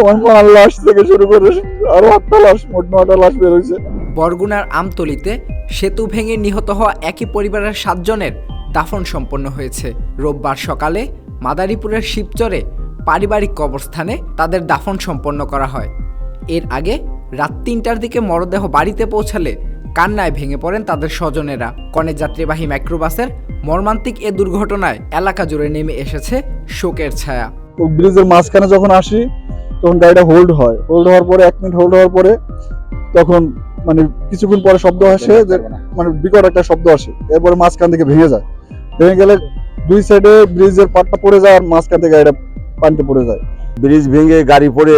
আমার মার লাশ থেকে শুরু করে আরও আটটা লাশ মোট নটা লাশ বেরোইছে বরগুনার আমতলিতে সেতু ভেঙে নিহত হওয়া একই পরিবারের সাতজনের দাফন সম্পন্ন হয়েছে। রোববার সকালে মাদারীপুরের শিবচরে পারিবারিক কবরস্থানে তাদের দাফন সম্পন্ন করা হয়। এর আগে রাত তিনটার দিকে মরদেহ বাড়িতে পৌঁছালে কান্নায় ভেঙে পড়েন তাদের স্বজনেরা। কনে যাত্রীবাহী মাইক্রোবাসের মর্মান্তিক এ দুর্ঘটনায় এলাকা জুড়ে নেমে এসেছে শোকের ছায়া। ব্রিজের মাঝখানে যখন আসি তখন গাড়িটা হোল্ড হয়। হোল্ড হওয়ার পরে এক মিনিট হোল্ড হওয়ার পরে তখন মানে কিছুক্ষণ পরে শব্দ আসে যে মানে বিকট একটা শব্দ আসে। এরপরে মাঝখান থেকে ভেঙে যায়। ভেঙে গেলে দুই সাইডে ব্রিজের পাটটা পড়ে যায় আর মাঝখান থেকে গাড়িটা পানিতে পড়ে যায়। ব্রিজ ভেঙে গাড়ি পড়ে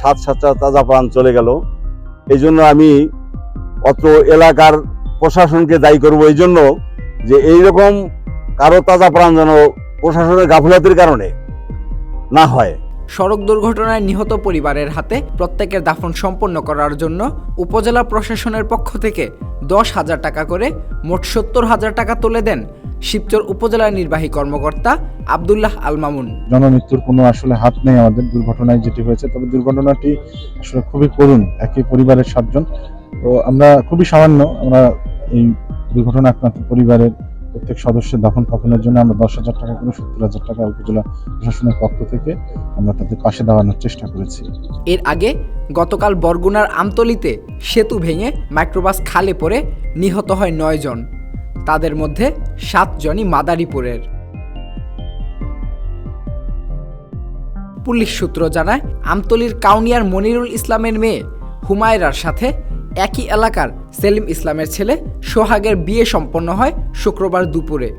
সাত সাতটা তাজা প্রাণ চলে গেল। এই জন্য আমি অত এলাকার প্রশাসনকে দায়ী করব এই জন্য যে এইরকম কারও তাজা প্রাণ যেন প্রশাসনের গাফিলতির কারণে না হয়। সড়ক দুর্ঘটনায় নিহত পরিবারের হাতে প্রত্যেকের দাফন সম্পন্ন করার জন্য উপজেলা প্রশাসনের পক্ষ থেকে দশ হাজার টাকা করে মোট সত্তর হাজার টাকা তুলে দেন শিবচর উপজেলা নির্বাহী কর্মকর্তা আবদুল্লাহ আল মামুন। জনমৃত্যুর কোনো আসলে হাত নেই আমাদের দুর্ঘটনায় যেটি হয়েছে, তবে দুর্ঘটনাটি আসলে খুবই করুণ, একই পরিবারের সাতজন। তো আমরা খুবই সামান্য, আমরা এই দুর্ঘটনা আক্রান্ত পরিবারের প্রত্যেক সদস্যের দাফন কাফনের জন্য আমরা দশ হাজার টাকা করে, সত্তর হাজার টাকা উপজেলা প্রশাসনের পক্ষ থেকে আমরা তাদের পাশে দাঁড়ানোর চেষ্টা করেছি। এর আগে গতকাল বরগুনার আমতলিতে সেতু ভেঙে মাইক্রোবাস খালে পড়ে নিহত হয় নয় জন। তাদের মধ্যে সাতজনই মাদারীপুরের। পুলিশ সূত্র জানায়, আমতলির কাউনিয়ার মনিরুল ইসলামের মেয়ে হুমায়রার সাথে একই এলাকার সেলিম ইসলামের ছেলে সোহাগের বিয়ে সম্পন্ন হয় শুক্রবার দুপুরে।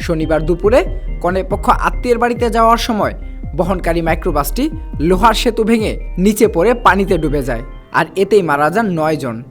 শনিবার দুপুরে কনেপক্ষ আত্মীয়ের বাড়িতে যাওয়ার সময় বহনকারী মাইক্রোবাসটি লোহার সেতু ভেঙে নিচে পড়ে পানিতে ডুবে যায়, আর এতেই মারা যান নয় জন।